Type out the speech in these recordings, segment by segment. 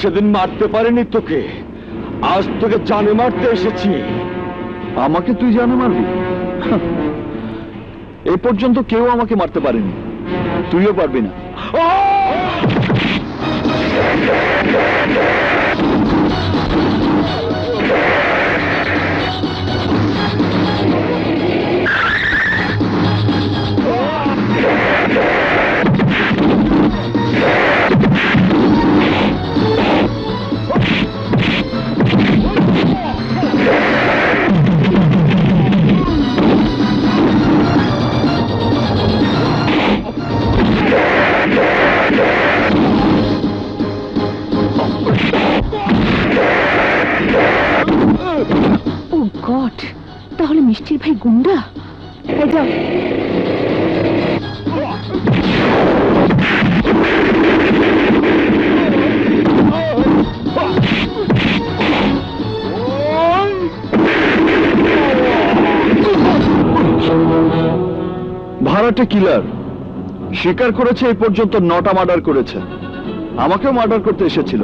সেদিন মারতে পারেনি তোকে। আজ তোকে জানে মারতে এসেছি। আমাকে তুই জানে মারবি? এ পর্যন্ত কেউ আমাকে মারতে পারেনি। তুইও পারবি না। ও এই যাও ভাড়াটে কিলার। স্বীকার করেছে এই পর্যন্ত নটা মার্ডার করেছে। আমাকেও মার্ডার করতে এসেছিল।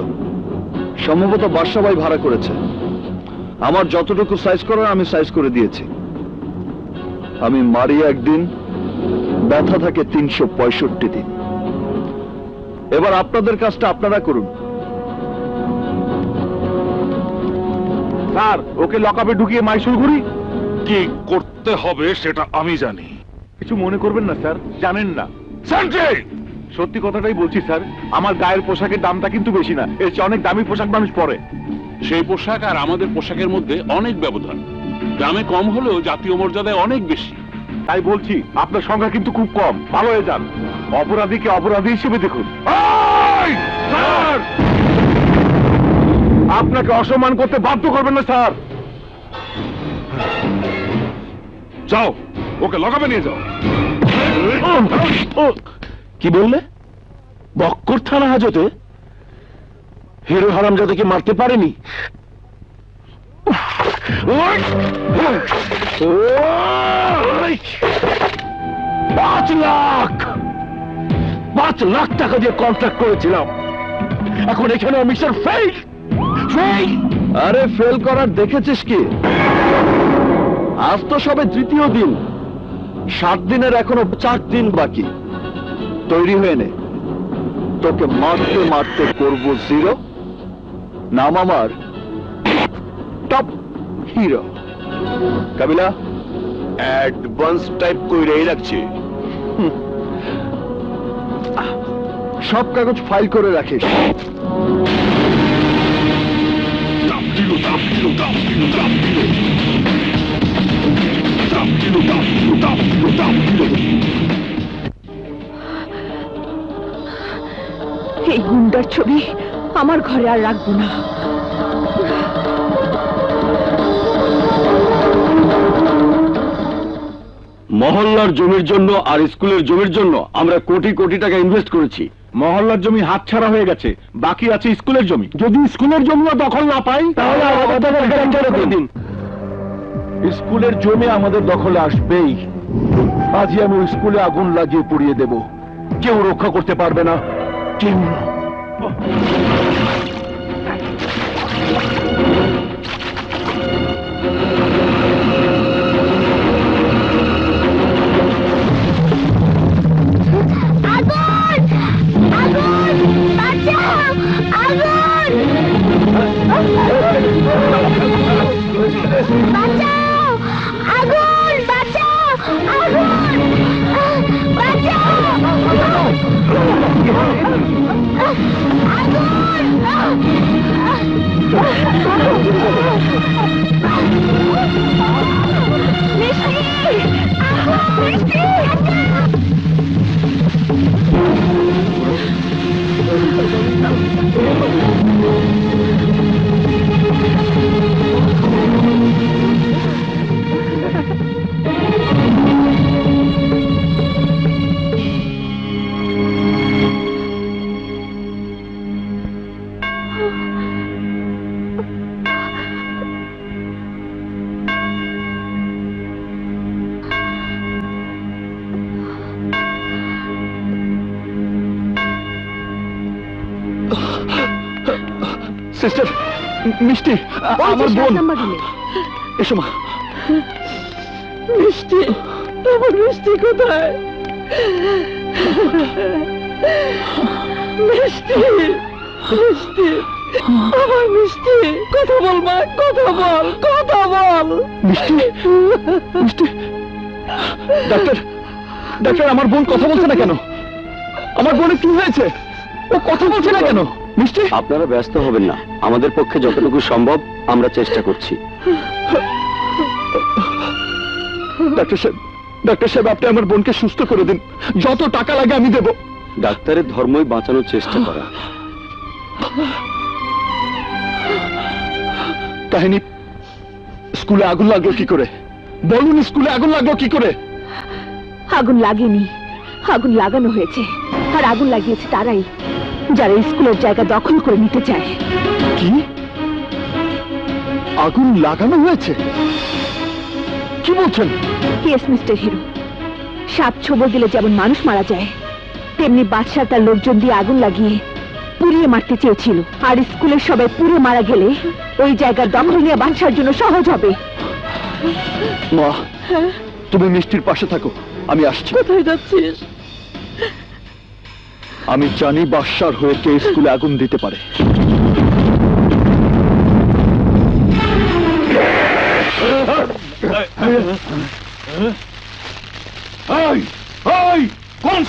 সম্ভবত বাদশাবাই ভাড়া করেছে। আমার যতটুকু সাইজ করার আমি সাইজ করে দিয়েছি। আমি মারি একদিন ব্যথা থাকে তিনশো পঁয়ষট্টি দিন। এবার আপনাদের কাজটা আপনারা করুন। স্যার ওকে লকআপে ঢুকিয়ে মাইসুল করি। কি করতে হবে সেটা আমি জানি। কিছু মনে করবেন না স্যার জানেন না। সঞ্জয় সত্যি কথাটাই বলছি স্যার আমার গায়ের পোশাকের দামটা কিন্তু বেশি না এর চেয়ে অনেক দামি পোশাক মানুষ পরে। সেই পোশাক আর আমাদের পোশাকের মধ্যে অনেক ব্যবধান। দামে কম হলেও জাতীয় মর্যাদায় অনেক বেশি। তাই বলছি আপনার সংখ্যা কিন্তু খুব কম। ভালো হয়ে যান। অপরাধীকে অপরাধী হিসেবে দেখুন। আপনাকে অসম্মান করতে বাধ্য করবেন না স্যার। যাও ওকে লগাবে নিয়ে যাও। কি বললে? বক্কর থানা হাজতে হিরো হারামজাদাকে মারতে পারেনি? পাঁচ লাখ! পাঁচ লাখ টাকা দিয়ে কন্ট্রাক্ট করেছিলাম। এখন এখানে মিশন ফেল! ফেল! আরে ফেল করার দেখেছিস কি? আজ তো সবে তৃতীয় দিন। সাত দিনের এখনও চার দিন বাকি। তৈরি হয়ে নে। তোকে মারতে মারতে করব জিরো নাম আমার। Top. Hero Kabila advance type কইরাই লাগছে। সব কাগজ ফাইল করে রাখিস। এই গুন্ডার ছবি আমার ঘরে আর রাখব না। মহল্লার জমির জন্য আর স্কুলের জমির জন্য আমরা কোটি কোটি টাকা ইনভেস্ট করেছি। মহল্লার জমি হাতছাড়া হয়ে গেছে বাকি আছে স্কুলের জমি। যদি স্কুলের জমিও দখল না পাই তাহলে স্কুলের জমি আমাদের দখলে আসবেই। আজই আমি ওই স্কুলে আগুন লাগিয়ে পুড়িয়ে দেব। কেউ রক্ষা করতে পারবে না। কেউ না। Thank you. সিস্টার মিষ্টি আমার বোন। এসো মা। মিষ্টি আমার মিষ্টি কোথায়? মিষ্টি মিষ্টি আমার মিষ্টি কথা বল মা কথা বল কথা বল। মিষ্টি মিষ্টি ডাক্তার ডাক্তার আমার বোন কথা বলছে না কেন? আমার বোনের কি হয়েছে? ও কথা বলছে না কেন? মিষ্টি আপনারা ব্যস্ত হবেন না। আমাদের পক্ষে যতটুকু সম্ভব আমরা চেষ্টা করছি। ডাক্তার সাহেব ডাক্তার সাহেব আপনি আমার বোনকে সুস্থ করে দিন। যত টাকা লাগে আমি দেব। ডাক্তারের ধর্মই বাঁচানোর চেষ্টা করা। কাহিনী স্কুলে আগুন লাগল কি করে? বলুন স্কুলে আগুন লাগল কি করে? আগুন লাগেনি। আগুন লাগানো হয়েছে। আর আগুন লাগিয়েছে তারাই। যারা স্কুলের জায়গা দখল করে নিতে চায়। কি? আগুন লাগানো হয়েছে? কি বলছেন? ইয়েস মিস্টার হিরো সাপ ছবল দিলে যেমন মানুষ মারা যায় তেমনি বাদশাহ তার লোকজন দিয়ে আগুন লাগিয়ে পুড়িয়ে মারতে চেয়েছিল। আর স্কুলের সবাই পুড়ে মারা গেলে ওই জায়গার দখল নিয়ে বাদশার জন্য সহজ হবে। মা তুমি মিষ্টির পাশে থাকো আমি আসছি। কোথায় যাচ্ছিস? আমি জানি বাদশার হয়ে কে স্কুলে আগুন দিতে পারে। কোন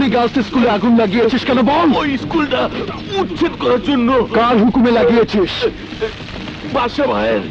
রে গার্লস স্কুলে আগুন লাগিয়েছিস কেন বল? ওই স্কুলটা উচ্ছেদ করার জন্য। কার হুকুমে লাগিয়েছিস? বাসা ভাইয়ের।